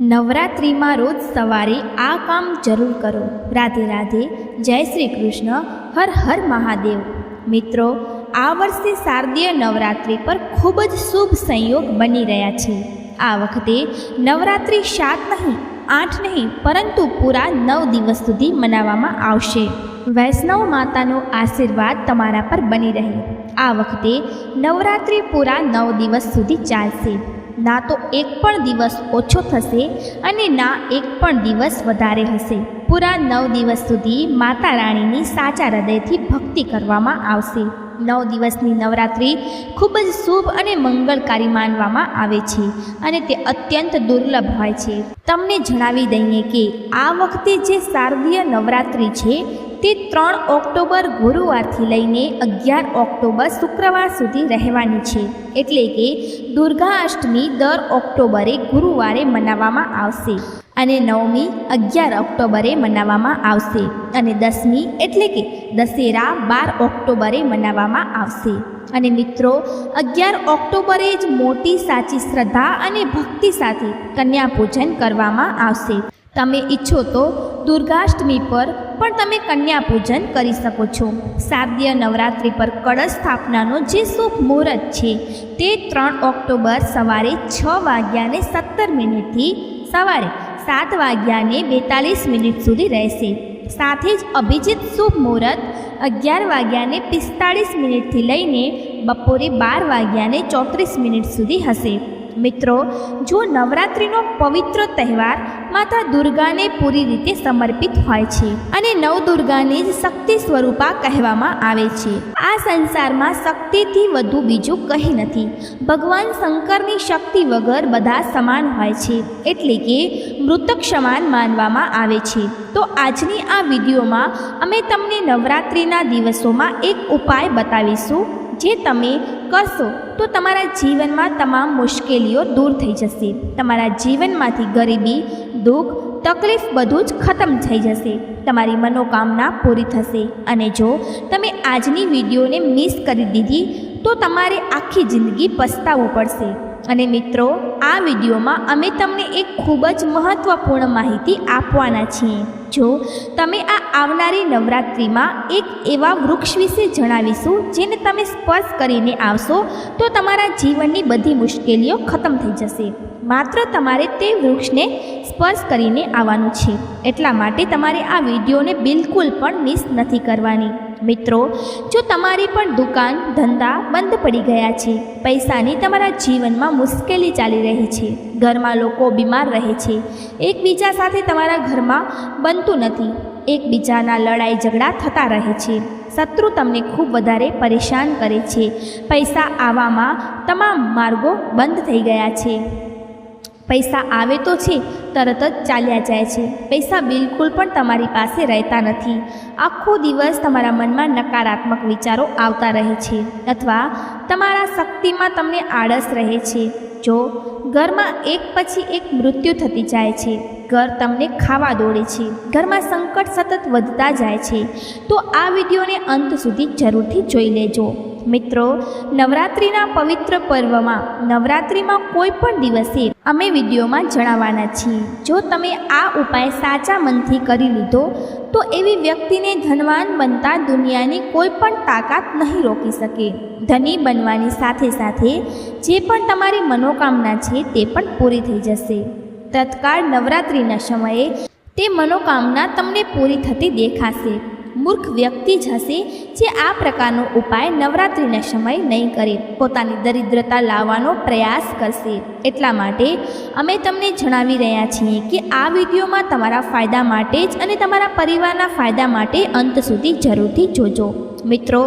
નવરાત્રિમાં રોજ સવારે આ કામ જરૂર કરો. રાધે રાધે, જય શ્રી કૃષ્ણ, હર હર મહાદેવ. મિત્રો, આ વર્ષે શારદીય નવરાત્રિ પર ખૂબ જ શુભ સંયોગ બની રહ્યા છે. આ વખતે નવરાત્રિ સાત નહીં, આઠ નહીં, પરંતુ પૂરા નવ દિવસ સુધી મનાવવામાં આવશે. વૈષ્ણવ માતાનો આશીર્વાદ તમારા પર બની રહે. આ વખતે નવરાત્રિ પૂરા નવ દિવસ સુધી ચાલશે. ના તો એક પણ દિવસ ઓછો થશે અને ના એક પણ દિવસ વધારે હશે. પૂરા નવ દિવસ સુધી માતા રાણીની સાચા હૃદયથી ભક્તિ કરવામાં આવશે. નવ દિવસની નવરાત્રિ ખૂબ જ શુભ અને મંગળકારી માનવામાં આવે છે અને તે અત્યંત દુર્લભ હોય છે. તમને જણાવી દઈએ કે આ વખતે જે શારદીય નવરાત્રિ છે તે ત્રણ ઓક્ટોબર ગુરુવારથી લઈને અગિયાર ઓક્ટોબર શુક્રવાર સુધી રહેવાની છે. એટલે કે દુર્ગા અષ્ટમી દર ઓક્ટોબરે ગુરુવારે મનાવવામાં આવશે અને નવમી અગિયાર ઓક્ટોબરે મનાવવામાં આવશે અને દસમી એટલે કે દશેરા બાર ઓક્ટોબરે મનાવવામાં આવશે. અને મિત્રો, અગિયાર ઓક્ટોબરે જ મોટી સાચી શ્રદ્ધા અને ભક્તિ સાથે કન્યા પૂજન કરવામાં આવશે. તમે ઈચ્છો તો દુર્ગાષ્ટમી પર પણ તમે કન્યા પૂજન કરી શકો છો. શારદીય નવરાત્રિ પર કળશ સ્થાપનાનો જે શુભ મુહૂર્ત છે, તે ત્રણ ઓક્ટોબર સવારે છ વાગ્યાને સત્તર મિનિટથી સવારે સાત વાગ્યાને બેતાલીસ મિનિટ સુધી રહેશે. સાથે જ અભિજીત શુભ મુહૂર્ત અગિયાર વાગ્યાને પિસ્તાળીસ મિનિટથી લઈને બપોરે બાર વાગ્યાને ચોત્રીસ મિનિટ સુધી હશે. મિત્રો, જો નવરાત્રિનો પવિત્ર તહેવાર માતા દુર્ગાને પૂરી રીતે સમર્પિત હોય છે અને નવદુર્ગાને જ શક્તિ સ્વરૂપા કહેવામાં આવે છે, આ સંસારમાં શક્તિથી વધુ બીજું કંઈ નથી. ભગવાન શંકરની શક્તિ વગર બધા સમાન હોય છે, એટલે કે મૃતક સમાન માનવામાં આવે છે. તો આજની આ વિડીયોમાં અમે તમને નવરાત્રિના દિવસોમાં એક ઉપાય બતાવીશું. જે તમે કરશો, તો તમારા જીવનમાં તમામ મુશ્કેલીઓ દૂર થઈ જશે. તમારા જીવનમાંથી ગરીબી, દુઃખ, તકલીફ બધું જ ખતમ થઈ જશે. તમારી મનોકામના પૂરી થશે. અને જો તમે આજની વિડીયોને મિસ કરી દીધી, તો તમારે આખી જિંદગી પસ્તાવવું પડશે. અને મિત્રો, આ વિડીયોમાં અમે તમને એક ખૂબ જ મહત્ત્વપૂર્ણ માહિતી આપવાના છીએ. જો તમે આ આવનારી નવરાત્રિમાં એક એવા વૃક્ષ વિશે જણાવીશું, જેને તમે સ્પર્શ કરીને આવશો તો તમારા જીવનની બધી મુશ્કેલીઓ ખતમ થઈ જશે. માત્ર તમારે તે વૃક્ષને સ્પર્શ કરીને આવવાનું છે. એટલા માટે તમારે આ વિડીયોને બિલકુલ પણ મિસ નથી કરવાની. મિત્રો, જો તમારી પણ દુકાન ધંધા બંધ પડી ગયા છે, પૈસાની તમારા જીવનમાં મુશ્કેલી ચાલી રહી છે, ઘરમાં લોકો બીમાર રહે છે, એકબીજા સાથે તમારા ઘરમાં બનતું નથી એકબીજાના લડાઈ ઝઘડા થતા રહે છે. શત્રુ તમને ખૂબ વધારે પરેશાન કરે છે. પૈસા આવવામાં તમામ માર્ગો બંધ થઈ ગયા છે. પૈસા આવે તો છે, તરત જ ચાલ્યા જાય છે. પૈસા બિલકુલ પણ તમારી પાસે રહેતા નથી. આખો દિવસ તમારા મનમાં નકારાત્મક વિચારો આવતા રહે છે અથવા તમારા શક્તિમાં તમને આળસ રહે છે. જો ઘરમાં એક પછી એક મૃત્યુ થતી જાય છે ઘર તમને ખાવા દોડે છે. ઘરમાં સંકટ સતત વધતા જાય છે. તો આ વિડીયોને અંત સુધી જરૂરથી જોઈ લેજો. મિત્રો, નવરાત્રિના પવિત્ર પર્વમાં નવરાત્રિમાં કોઈ પણ દિવસે અમે વિડીયોમાં જણાવવાના છીએ. જો તમે આ ઉપાય સાચા મનથી કરી લીધો, તો એવી વ્યક્તિને ધનવાન બનતા દુનિયાની કોઈ પણ તાકાત નહીં રોકી શકે. ધની બનવાની સાથે સાથે જે પણ તમારી મનોકામના છે તે પણ પૂરી થઈ જશે. તત્કાળ નવરાત્રિના સમયે તે મનોકામના તમને પૂરી થતી દેખાશે. મૂર્ખ વ્યક્તિ જ હશે જે આ પ્રકારનો ઉપાય નવરાત્રિના સમય નહીં કરે. પોતાની દરિદ્રતા લાવવાનો પ્રયાસ કરશે. એટલા માટે અમે તમને જણાવી રહ્યા છીએ કે આ વિડીયોમાં તમારા ફાયદા માટે જ અને તમારા પરિવારના ફાયદા માટે અંત સુધી જરૂરથી જોજો. મિત્રો,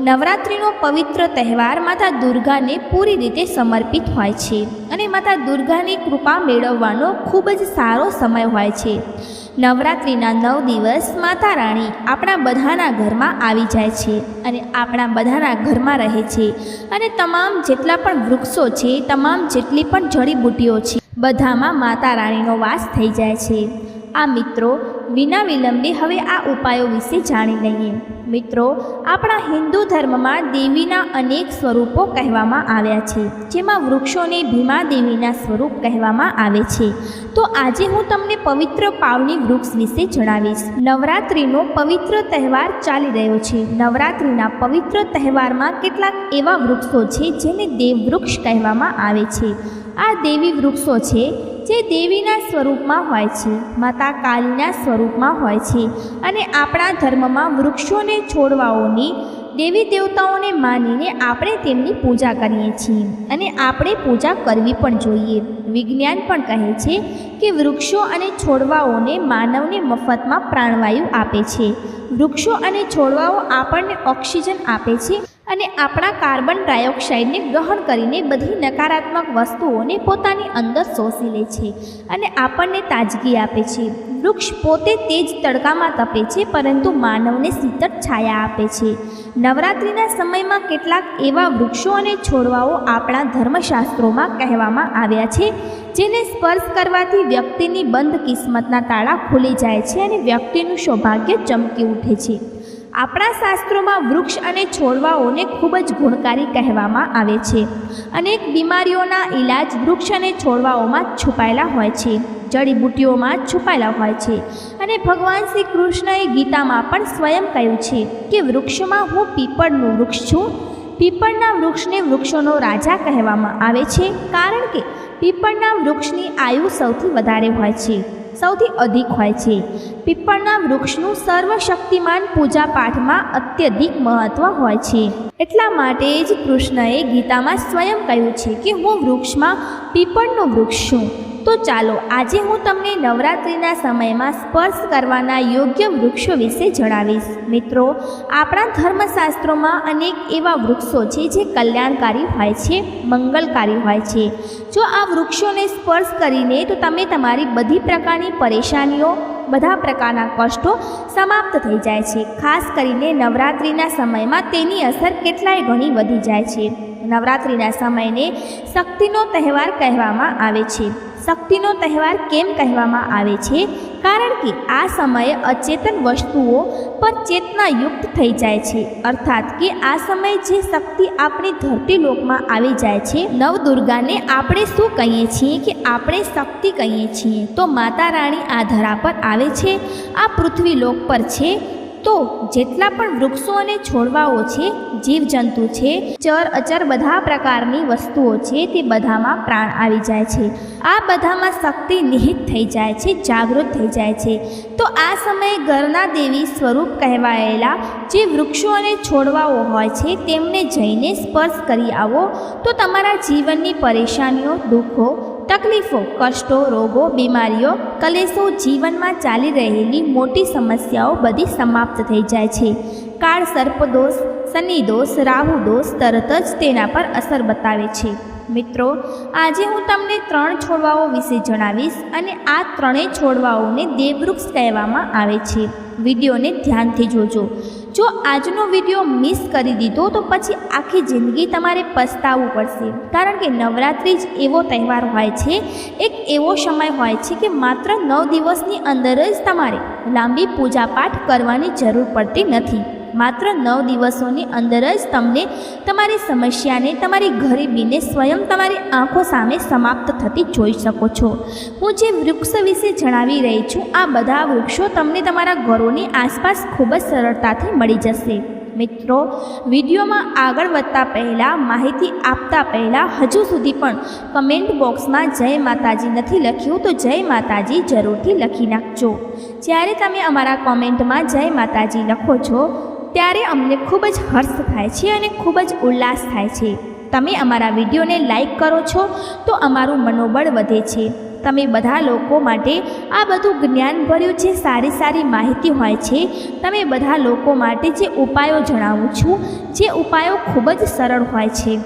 નવરાત્રિનો પવિત્ર તહેવાર માતા દુર્ગાને પૂરી રીતે સમર્પિત હોય છે અને માતા દુર્ગાની કૃપા મેળવવાનો ખૂબ જ સારો સમય હોય છે. નવરાત્રિના નવ દિવસ માતા રાણી આપણા બધાના ઘરમાં આવી જાય છે અને આપણા બધાના ઘરમાં રહે છે અને તમામ જેટલા પણ વૃક્ષો છે, તમામ જેટલી પણ જડીબૂટીઓ છે, બધામાં માતા રાણીનો વાસ થઈ જાય છે. આ મિત્રો વિના વિલંબે હવે આ ઉપાયો વિશે જાણી લઈએ. મિત્રો, આપણા હિન્દુ ધર્મમાં દેવીના અનેક સ્વરૂપો કહેવામાં આવ્યા છે, જેમાં વૃક્ષોને ભીમા દેવીના સ્વરૂપ કહેવામાં આવે છે. તો આજે હું તમને પવિત્ર પાવની વૃક્ષ વિશે જણાવીશ. નવરાત્રિનો પવિત્ર તહેવાર ચાલી રહ્યો છે. નવરાત્રિના પવિત્ર તહેવારમાં કેટલાક એવા વૃક્ષો છે જેને દેવવૃક્ષ કહેવામાં આવે છે. આ દેવી વૃક્ષો છે જે દેવીના સ્વરૂપમાં હોય છે, માતા કાલીના સ્વરૂપમાં હોય છે અને આપણા ધર્મમાં વૃક્ષોને છોડવાઓની દેવી દેવતાઓને માનીને આપણે તેમની પૂજા કરીએ છીએ અને આપણે પૂજા કરવી પણ જોઈએ. વિજ્ઞાન પણ કહે છે કે વૃક્ષો અને છોડવાઓને માનવને મફતમાં પ્રાણવાયુ આપે છે. વૃક્ષો અને છોડવાઓ આપણને ઓક્સિજન આપે છે અને આપણા કાર્બન ડાયોક્સાઇડને ગ્રહણ કરીને બધી નકારાત્મક વસ્તુઓને પોતાની અંદર શોષી લે છે અને આપણને તાજગી આપે છે. વૃક્ષ પોતે તેજ તડકામાં તપે છે, પરંતુ માનવને શીતળ છાયા આપે છે. નવરાત્રિના સમયમાં કેટલાક એવા વૃક્ષો અને છોડવાઓ આપણા ધર્મશાસ્ત્રોમાં કહેવામાં આવ્યા છે, જેને સ્પર્શ કરવાથી વ્યક્તિની બંધ કિસ્મતના તાળા ખુલી જાય છે અને વ્યક્તિનું સૌભાગ્ય ચમકી ઉઠે છે. આપણા શાસ્ત્રોમાં વૃક્ષ અને છોડવાઓને ખૂબ જ ગુણકારી કહેવામાં આવે છે. અનેક બીમારીઓના ઈલાજ વૃક્ષ અને છોડવાઓમાં છુપાયેલા હોય છે. જડીબુટ્ટીઓમાં છુપાયેલા હોય છે. અને ભગવાન શ્રી કૃષ્ણએ ગીતામાં પણ સ્વયં કહ્યું છે કે વૃક્ષમાં હું પીપળનું વૃક્ષ છું. પીપળના વૃક્ષને વૃક્ષોનો રાજા કહેવામાં આવે છે કારણ કે પીપળના વૃક્ષની આયુ સૌથી વધારે હોય છે. સૌથી અધિક હોય છે. પીપળના વૃક્ષનું સર્વશક્તિમાન પૂજા પાઠમાં અત્યધિક મહત્વ હોય છે. એટલા માટે જ કૃષ્ણએ ગીતામાં સ્વયં કહ્યું છે કે હું વૃક્ષમાં પીપળનું વૃક્ષ છું. તો ચાલો આજે હું તમને નવરાત્રિના સમયમાં સ્પર્શ કરવાના યોગ્ય વૃક્ષો વિશે જણાવીશ. મિત્રો, આપણા ધર્મશાસ્ત્રોમાં અનેક એવા વૃક્ષો છે જે કલ્યાણકારી હોય છે, મંગલકારી હોય છે. જો આ વૃક્ષોને સ્પર્શ કરીને તો તમે તમારી બધી પ્રકારની પરેશાનીઓ, બધા પ્રકારના કષ્ટો સમાપ્ત થઈ જાય છે. ખાસ કરીને નવરાત્રિના સમયમાં તેની અસર કેટલાય ઘણી વધી જાય છે. નવરાત્રિના સમયને શક્તિનો તહેવાર કહેવામાં આવે છે. શક્તિનો તહેવાર કેમ કહેવામાં આવે છે? કારણ કે આ સમયે અચેતન વસ્તુઓ પર ચેતનાયુક્ત થઈ જાય છે. અર્થાત કે આ સમયે જે શક્તિ આપણી ધરતી લોકમાં આવી જાય છે, નવદુર્ગાને આપણે શું કહીએ છીએ કે આપણે શક્તિ કહીએ છીએ? તો માતા રાણી આ ધરા પર આવે છે. આ પૃથ્વી લોક પર છે. તો જેટલા પણ વૃક્ષો અને છોડવાઓ છે, જીવજંતુ છે, ચર, અચર બધા પ્રકારની વસ્તુઓ છે, તે બધામાં પ્રાણ આવી જાય છે. આ બધામાં શક્તિ નિહિત થઈ જાય છે, જાગૃત થઈ જાય છે. તો આ સમયે ઘરના દેવી સ્વરૂપ કહેવાયેલા જે વૃક્ષો અને છોડવાઓ હોય છે, તેમને જઈને સ્પર્શ કરી આવો. તો તમારા જીવનની પરેશાનીઓ, દુઃખો તકલીફો, કષ્ટો, રોગો, બીમારીઓ, કલેશો જીવનમાં ચાલી રહેલી મોટી સમસ્યાઓ બધી સમાપ્ત થઈ જાય છે. કાળ સર્પદોષ શનિદોષ રાહુ દોષ તરત જ તેના પર અસર બતાવે છે. મિત્રો, આજે હું તમને ત્રણ છોડવાઓ વિશે જણાવીશ અને આ ત્રણેય છોડવાઓને દેવવૃક્ષ કહેવામાં આવે છે. વિડીયોને ધ્યાનથી જોજો. જો આજનો વીડિયો મિસ કરી દીધો, તો પછી આખી જિંદગી તમારે પસ્તાવવું પડશે. કારણ કે નવરાત્રિ જ એવો તહેવાર હોય છે, એક એવો સમય હોય છે કે માત્ર નવ દિવસની અંદર જ તમારે લાંબી પૂજાપાઠ કરવાની જરૂર પડતી નથી. માત્ર નવ દિવસોની અંદર જ તમને તમારી સમસ્યાને, તમારી ગરીબીને સ્વયં તમારી આંખો સામે સમાપ્ત થતી જોઈ શકો છો. હું જે વૃક્ષ વિશે જણાવી રહી છું, આ બધા વૃક્ષો તમને તમારા ઘરોની આસપાસ ખૂબ જ સરળતાથી મળી જશે. મિત્રો, વિડીયોમાં આગળ વધતા પહેલાં, માહિતી આપતા પહેલાં, હજુ સુધી પણ કમેન્ટ બોક્સમાં જય માતાજી નથી લખ્યું, તો જય માતાજી જરૂરથી લખી નાખજો. જ્યારે તમે અમારા કોમેન્ટમાં જય માતાજી લખો છો ત્યારે અમને ખૂબ જ હર્ષ થાય છે અને ખૂબ જ ઉલ્લાસ થાય છે. તમે અમારા વિડીયોને લાઈક કરો છો તો અમારું મનોબળ વધે છે. તમે બધા લોકો માટે આ બધું જ્ઞાનભર્યું જે સારી સારી માહિતી હોય છે, તમે બધા લોકો માટે જે ઉપાયો જણાવું છું, જે ઉપાયો ખૂબ જ સરળ હોય છે,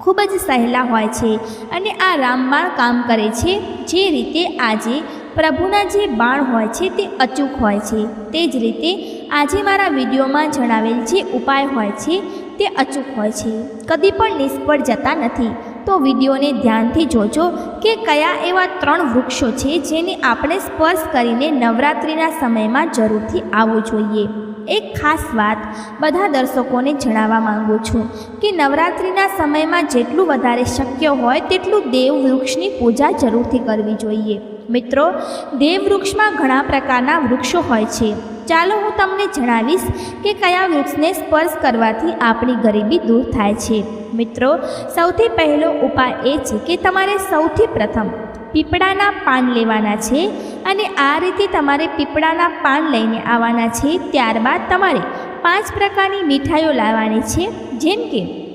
ખૂબ જ સહેલા હોય છે અને આ રામબાણ કામ કરે છે. જે રીતે આજે પ્રભુના જે બાણ હોય છે તે અચૂક હોય છે. તે જ રીતે આજે મારા વિડીયોમાં જણાવેલ જે ઉપાય હોય છે તે અચૂક હોય છે. કદી પણ નિષ્ફળ જતા નથી. તો વિડીયોને ધ્યાનથી જોજો કે કયા એવા ત્રણ વૃક્ષો છે જેને આપણે સ્પર્શ કરીને નવરાત્રિના સમયમાં જરૂરથી આવવું જોઈએ. એક ખાસ વાત બધા દર્શકોને જણાવવા માંગુ છું કે નવરાત્રિના સમયમાં જેટલું વધારે શક્ય હોય તેટલું દેવ વૃક્ષની પૂજા જરૂરથી કરવી જોઈએ. મિત્રો, દેવવૃક્ષમાં ઘણા પ્રકારના વૃક્ષો હોય છે. ચાલો હું તમને જણાવીશ કે કયા વૃક્ષને સ્પર્શ કરવાથી આપણી ગરીબી દૂર થાય છે. મિત્રો, સૌથી પહેલો ઉપાય એ છે કે તમારે સૌથી પ્રથમ પીપળાના પાન લેવાના છે અને આ રીતે તમારે પીપળાના પાન લઈને આવવાના છે. ત્યારબાદ તમારે પાંચ પ્રકારની મીઠાઈઓ લાવવાની છે, જેમ કે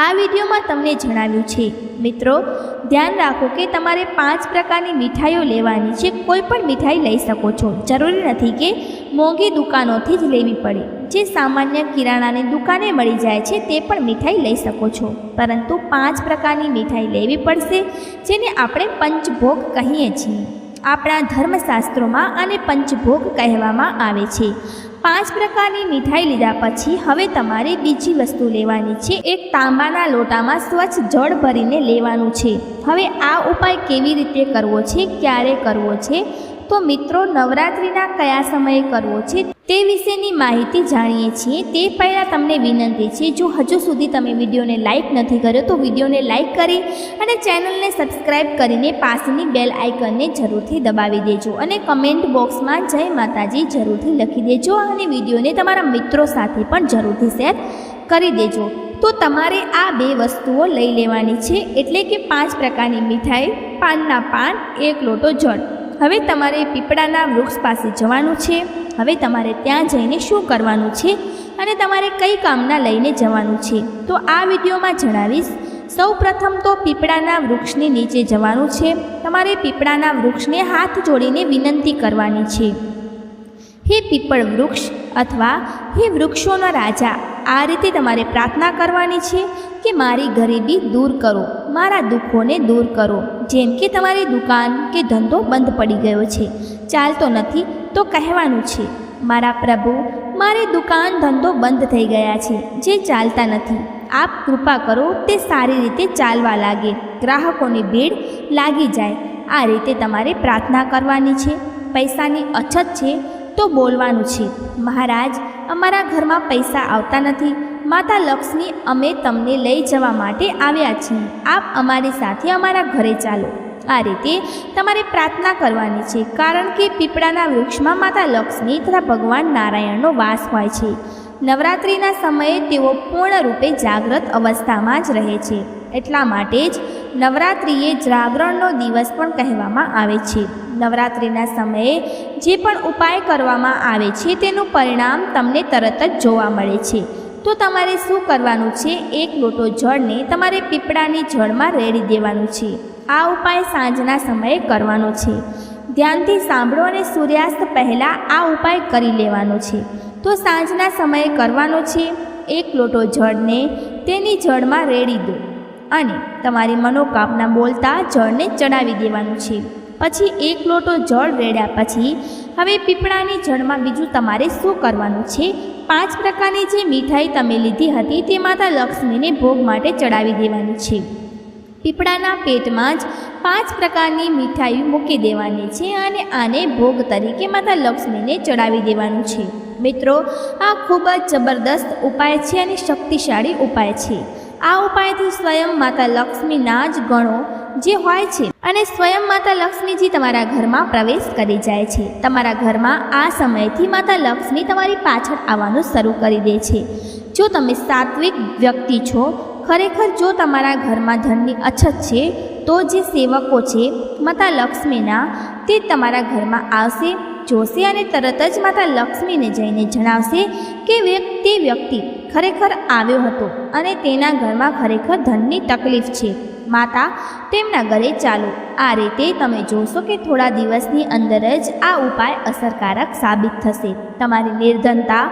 આ વિડીયોમાં તમને જણાવ્યું છે. મિત્રો, ધ્યાન રાખો કે તમારે પાંચ પ્રકારની મીઠાઈઓ લેવાની છે. કોઈ પણ મીઠાઈ લઈ શકો છો. જરૂરી નથી કે મોંઘી દુકાનોથી જ લેવી પડે. જે સામાન્ય કિરાણાની દુકાને મળી જાય છે, તે પણ મીઠાઈ લઈ શકો છો. પરંતુ પાંચ પ્રકારની મીઠાઈ લેવી પડશે, જેને આપણે પંચભોગ કહીએ છીએ. આપણા ધર્મશાસ્ત્રોમાં આને પંચભોગ કહેવામાં આવે છે. પાંચ પ્રકારની મીઠાઈ લીધા પછી હવે તમારે બીજી વસ્તુ લેવાની છે. એક તાંબાના લોટામાં સ્વચ્છ જળ ભરીને લેવાનું છે. હવે આ ઉપાય કેવી રીતે કરવો છે, ક્યારે કરવો છે? તો મિત્રો, નવરાત્રિના કયા સમયે કરવો છે? તે વિશેની માહિતી જાણીએ છીએ. તે પહેલાં તમને વિનંતી છે, જો હજુ સુધી તમે વિડીયોને લાઇક નથી કર્યો, તો વિડીયોને લાઇક કરી અને ચેનલને સબસ્ક્રાઇબ કરીને પાસેની બેલ આઇકનને જરૂરથી દબાવી દેજો અને કમેન્ટ બોક્સમાં જય માતાજી જરૂરથી લખી દેજો અને વિડીયોને તમારા મિત્રો સાથે પણ જરૂરથી શેર કરી દેજો. તો તમારે આ બે વસ્તુઓ લઈ લેવાની છે, એટલે કે પાંચ પ્રકારની મીઠાઈ પાનના પાન, એક લોટો જળ. હવે તમારે પીપળાના વૃક્ષ પાસે જવાનું છે. હવે તમારે ત્યાં જઈને શું કરવાનું છે અને તમારે કઈ કામના લઈને જવાનું છે. તો આ વિડીયોમાં જણાવીશ. સૌ પ્રથમ તો પીપળાના વૃક્ષની નીચે જવાનું છે. તમારે પીપળાના વૃક્ષને હાથ જોડીને વિનંતી કરવાની છે. હે પીપળ વૃક્ષ અથવા હે વૃક્ષોના રાજા આ રીતે તમારે પ્રાર્થના કરવાની છે કે મારી ગરીબી દૂર કરો, મારા દુઃખોને દૂર કરો. જેમ કે તમારી દુકાન કે ધંધો બંધ પડી ગયો છે, ચાલતો નથી તો કહેવાનું છે, મારા પ્રભુ, મારી દુકાન ધંધો બંધ થઈ ગયા છે, જે ચાલતા નથી. આપ કૃપા કરો તે સારી રીતે ચાલવા લાગે, ગ્રાહકોની ભીડ લાગી જાય. આ રીતે તમારે પ્રાર્થના કરવાની છે. પૈસાની અછત છે તો બોલવાનું છે. મહારાજ, અમારા ઘરમાં પૈસા આવતા નથી. માતા લક્ષ્મી, અમે તમને લઈ જવા માટે આવ્યા છીએ. આપ અમારી સાથે અમારા ઘરે ચાલો. આ રીતે તમારે પ્રાર્થના કરવાની છે, કારણ કે પીપળાના વૃક્ષમાં માતા લક્ષ્મી તથા ભગવાન નારાયણનો વાસ હોય છે. નવરાત્રિના સમયે તેઓ પૂર્ણરૂપે જાગ્રત અવસ્થામાં જ રહે છે. એટલા માટે જ નવરાત્રિએ જાગરણનો દિવસ પણ કહેવામાં આવે છે. નવરાત્રિના સમયે જે પણ ઉપાય કરવામાં આવે છે તેનું પરિણામ તમને તરત જ જોવા મળે છે. તો તમારે શું કરવાનું છે? એક લોટો જળને તમારે પીપળાની જળમાં રેડી દેવાનું છે. આ ઉપાય સાંજના સમયે કરવાનો છે. ધ્યાનથી સાંભળો અને સૂર્યાસ્ત પહેલાં આ ઉપાય કરી લેવાનો છે. તો સાંજના સમયે કરવાનો છે. એક લોટો જળને તેની જળમાં રેડી દો. અને તમારી મનોકામના બોલતા જળને ચડાવી દેવાનું છે. પછી એક લોટો જળ રેડ્યા પછી, હવે પીપળાની જળમાં બીજું તમારે શું કરવાનું છે? પાંચ પ્રકારની જે મીઠાઈ તમે લીધી હતી તે માતા લક્ષ્મીને ભોગ માટે ચડાવી દેવાની છે. પીપળાના પેટમાં જ પાંચ પ્રકારની મીઠાઈ મૂકી દેવાની છે અને આને ભોગ તરીકે માતા લક્ષ્મીને ચડાવી દેવાનું છે. મિત્રો, આ ખૂબ જ જબરદસ્ત ઉપાય છે અને શક્તિશાળી ઉપાય છે. આ ઉપાયથી સ્વયં માતા લક્ષ્મીના જ ગણો જે હોય છે અને સ્વયં માતા લક્ષ્મીજી તમારા ઘરમાં પ્રવેશ કરી જાય છે. તમારા ઘરમાં આ સમયથી માતા લક્ષ્મી તમારી પાછળ આવવાનું શરૂ કરી દે છે. જો તમે સાત્વિક વ્યક્તિ છો, ખરેખર જો તમારા ઘરમાં ધનની અછત છે, તો જે સેવકો છે, માતા લક્ષ્મીના, તે તમારા ઘરમાં આવશે, જોશે અને તરત જ માતા લક્ષ્મીને જઈને જણાવશે કે તે વ્યક્તિ ખરેખર આવ્યો હતો અને તેના ઘરમાં ખરેખર ધનની તકલીફ છે. માતા, તેમના ઘરે ચાલો. આ રીતે તમે જોશો કે થોડા દિવસની અંદર જ આ ઉપાય અસરકારક સાબિત થશે. તમારી નિર્ધનતા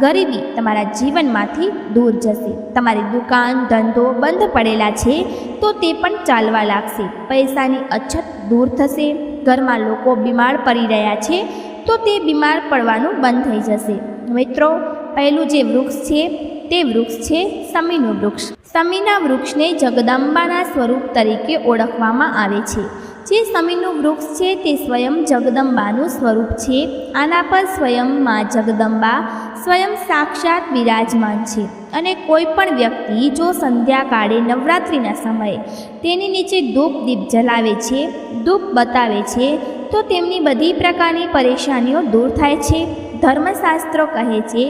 ગરીબી તમારા જીવનમાંથી દૂર જશે. તમારી દુકાન, ધંધો બંધ પડેલા છે તો તે પણ ચાલવા લાગશે. પૈસાની અછત દૂર થશે. ઘરમાં લોકો બીમાર પડી રહ્યા છે તો તે બીમાર પડવાનું બંધ થઈ જશે. મિત્રો પહેલું જે વૃક્ષ છે, તે વૃક્ષ છે સમીનું વૃક્ષ. સમીના વૃક્ષને જગદંબાના સ્વરૂપ તરીકે ઓળખવામાં આવે છે. જે સમીનું વૃક્ષ છે, તે સ્વયં જગદંબાનું સ્વરૂપ છે. આના પર સ્વયં માં જગદંબા સ્વયં સાક્ષાત વિરાજમાન છે. અને કોઈ પણ વ્યક્તિ જો સંધ્યાકાળે નવરાત્રિના સમયે તેની નીચે ધૂપ દીપ જલાવે છે, ધૂપ બતાવે છે, તો તેમની બધી પ્રકારની પરેશાનીઓ દૂર થાય છે. ધર્મશાસ્ત્રો કહે છે,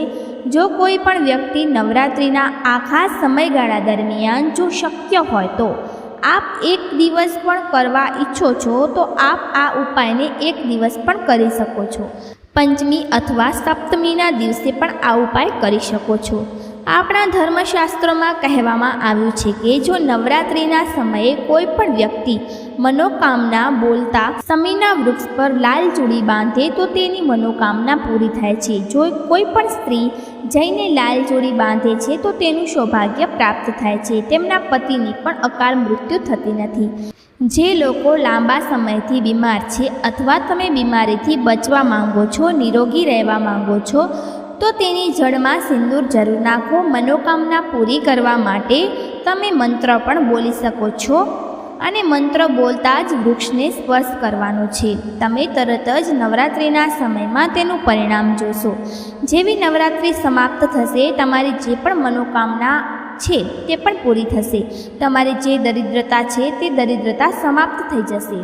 જો કોઈ પણ વ્યક્તિ નવરાત્રિના આખા સમયગાળા દરમિયાન જો શક્ય હોય તો આપ એક દિવસ પણ કરવા ઈચ્છો છો, તો આપ આ ઉપાયને એક દિવસ પણ કરી શકો છો. પંચમી અથવા સપ્તમીના દિવસે પણ આ ઉપાય કરી શકો છો. આપણા ધર્મશાસ્ત્રોમાં કહેવામાં આવ્યું છે કે, જો નવરાત્રિના સમયે કોઈ પણ વ્યક્તિ મનોકામના બોલતા સમીના વૃક્ષ પર લાલ ચૂડી બાંધે તો તેની મનોકામના પૂરી થાય છે. જો કોઈ પણ સ્ત્રી જઈને લાલ ચૂડી બાંધે છે તો તેનું સૌભાગ્ય પ્રાપ્ત થાય છે. તેમના પતિની પણ અકાળ મૃત્યુ થતી નથી. જે લોકો લાંબા સમયથી બીમાર છે અથવા તમે બીમારીથી બચવા માંગો છો, નિરોગી રહેવા માંગો છો, તો તેની જળમાં સિંદૂર જરૂર નાખો. મનોકામના પૂરી કરવા માટે તમે મંત્ર પણ બોલી શકો છો. અને મંત્ર બોલતા જ વૃક્ષને સ્પર્શ કરવાનો છે. તમે તરત જ નવરાત્રિના સમયમાં તેનું પરિણામ જોશો. જેવી નવરાત્રિ સમાપ્ત થશે, તમારી જે પણ મનોકામના છે તે પણ પૂરી થશે. તમારી જે દરિદ્રતા છે તે દરિદ્રતા સમાપ્ત થઈ જશે.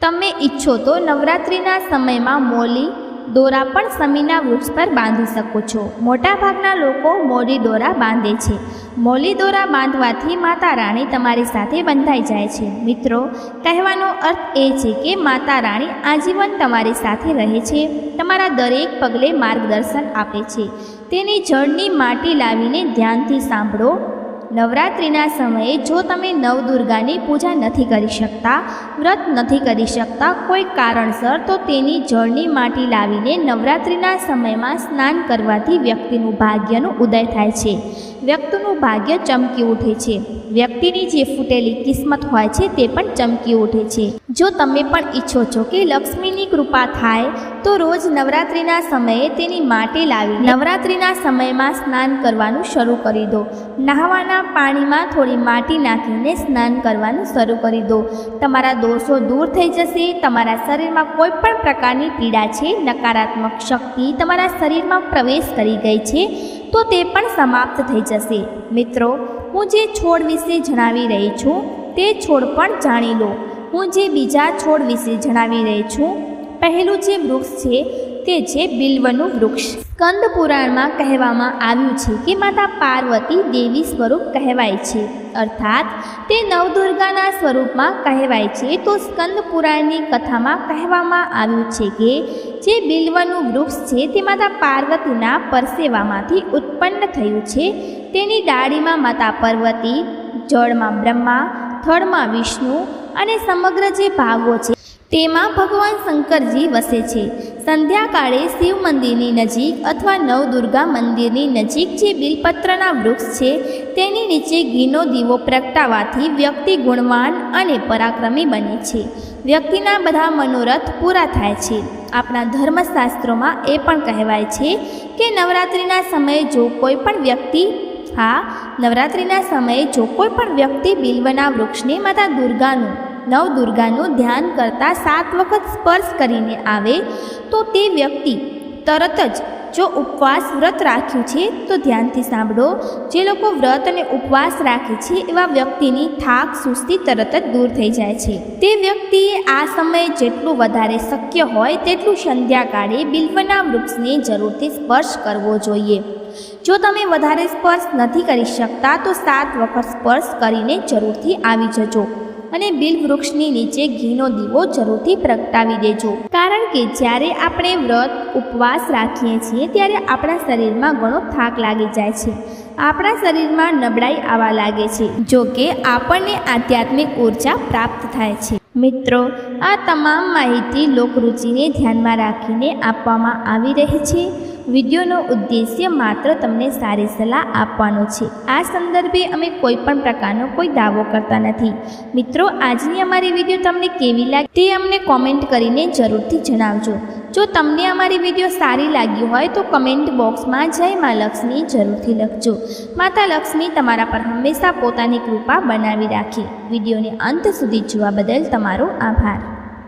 તમે ઈચ્છો તો નવરાત્રિના સમયમાં મોલી દોરા પણ સમીના વૃક્ષ પર બાંધી શકો છો. મોટાભાગના લોકો મોલી દોરા બાંધે છે. મોલી દોરા બાંધવાથી માતા રાણી તમારી સાથે બંધાઈ જાય છે. મિત્રો, કહેવાનો અર્થ એ છે કે માતા રાણી આજીવન તમારી સાથે રહે છે. તમારા દરેક પગલે માર્ગદર્શન આપે છે. તેની જળની માટી લાવીને ધ્યાનથી સાંભળો. નવરાત્રિના સમયે જો તમે નવદુર્ગાની પૂજા નથી કરી શકતા, વ્રત નથી કરી શકતા કોઈ કારણસર, તો તેની જળની માટી લાવીને નવરાત્રિના સમયમાં સ્નાન કરવાથી વ્યક્તિનું ભાગ્યનું ઉદય થાય છે. વ્યક્તિનું ભાગ્ય ચમકી ઉઠે છે. વ્યક્તિની જે ફૂટેલી કિસ્મત હોય છે તે પણ ચમકી ઉઠે છે. જો તમે પણ ઈચ્છો છો કે લક્ષ્મીની કૃપા થાય, તો રોજ નવરાત્રિના સમયે તેની માટી લાવી, નવરાત્રિના સમયમાં સ્નાન કરવાનું શરૂ કરી દો. નહાવાના પાણીમાં થોડી માટી નાખીને સ્નાન કરવાનું શરૂ કરી દો. તમારા દોષો દૂર થઈ જશે, તમારા શરીરમાં કોઈ પણ પ્રકારની પીડા છે, નકારાત્મક શક્તિ તમારા શરીરમાં પ્રવેશ કરી ગઈ છે. તો તે પણ સમાપ્ત થઈ જશે. મિત્રો, હું જે છોડ વિશે જણાવી રહી છું, તે છોડ પણ જાણી લો. હું જે બીજા છોડ વિશે જણાવી રહી છું, પહેલું જે વૃક્ષ છે તે છે બિલ્વનું વૃક્ષ. સ્કંદ પુરાણમાં કહેવામાં આવ્યું છે કે માતા પાર્વતી દેવી સ્વરૂપ કહેવાય છે. અર્થાત, તે નવદુર્ગાના સ્વરૂપમાં કહેવાય છે. તો સ્કંદ પુરાણની કથામાં કહેવામાં આવ્યું છે કે, જે બિલ્વનું વૃક્ષ છે તે માતા પાર્વતીના પરસેવામાંથી ઉત્પન્ન થયું છે. તેની ડાળીમાં માતા પાર્વતી, જળમાં બ્રહ્મા, થળમાં વિષ્ણુ અને સમગ્ર જે ભાગો છે તેમાં ભગવાન શંકરજી વસે છે. સંધ્યાકાળે શિવ મંદિરની નજીક અથવા નવદુર્ગા મંદિરની નજીક જે બિલપત્રના વૃક્ષ છે, તેની નીચે ઘીનો દીવો પ્રગટાવાથી વ્યક્તિ ગુણવાન અને પરાક્રમી બને છે. વ્યક્તિના બધા મનોરથ પૂરા થાય છે. આપણા ધર્મશાસ્ત્રોમાં એ પણ કહેવાય છે કે નવરાત્રિના સમયે જો કોઈ પણ વ્યક્તિ, હા, નવરાત્રિના સમયે જો કોઈ પણ વ્યક્તિ બિલ્વના વૃક્ષને માતા દુર્ગાનું નવદુર્ગાનું ધ્યાન કરતાં સાત વખત સ્પર્શ કરીને આવે તો તે વ્યક્તિ તરત જ જો ઉપવાસ વ્રત રાખ્યું છે તો ધ્યાનથી સાંભળો, જે લોકો વ્રત અને ઉપવાસ રાખે છે એવા વ્યક્તિની થાક સુસ્તી તરત જ દૂર થઈ જાય છે. તે વ્યક્તિએ આ સમયે જેટલું વધારે શક્ય હોય તેટલું સંધ્યાકાળે બિલ્વના વૃક્ષને જરૂરથી સ્પર્શ કરવો જોઈએ. જો તમે વધારે સ્પર્શ નથી કરી શકતા તો સાત વખત સ્પર્શ કરીને જરૂરથી આવી જજો. અને બિલ વૃક્ષની નીચે ઘીનો દીવો જરૂરથી પ્રગટાવી દેજો. કારણ કે જ્યારે આપણે વ્રત, ઉપવાસ રાખીએ છીએ, ત્યારે આપણા શરીરમાં ઘણો થાક લાગી જાય છે. આપણા શરીરમાં નબળાઈ આવવા લાગે છે, જો કે આપણને આધ્યાત્મિક ઊર્જા પ્રાપ્ત થાય છે. મિત્રો, આ તમામ માહિતી લોકરુચિને ધ્યાનમાં રાખીને આપવામાં આવી રહી છે. વિડીયોનો ઉદ્દેશ્ય માત્ર તમને સારી સલાહ આપવાનો છે. આ સંદર્ભે અમે કોઈ પણ પ્રકારનો કોઈ દાવો કરતા નથી. મિત્રો, આજની અમારી વીડિયો તમને કેવી લાગી તે અમને કોમેન્ટ કરીને જરૂરથી જણાવજો. જો તમને અમારી વીડિયો સારી લાગી હોય તો કમેન્ટ બોક્સમાં જય મા લક્ષ્મી જરૂરથી લખજો. માતા લક્ષ્મી તમારા પર હંમેશા પોતાની કૃપા બનાવી રાખે. વિડીયોને અંત સુધી જોવા બદલ તમારો આભાર.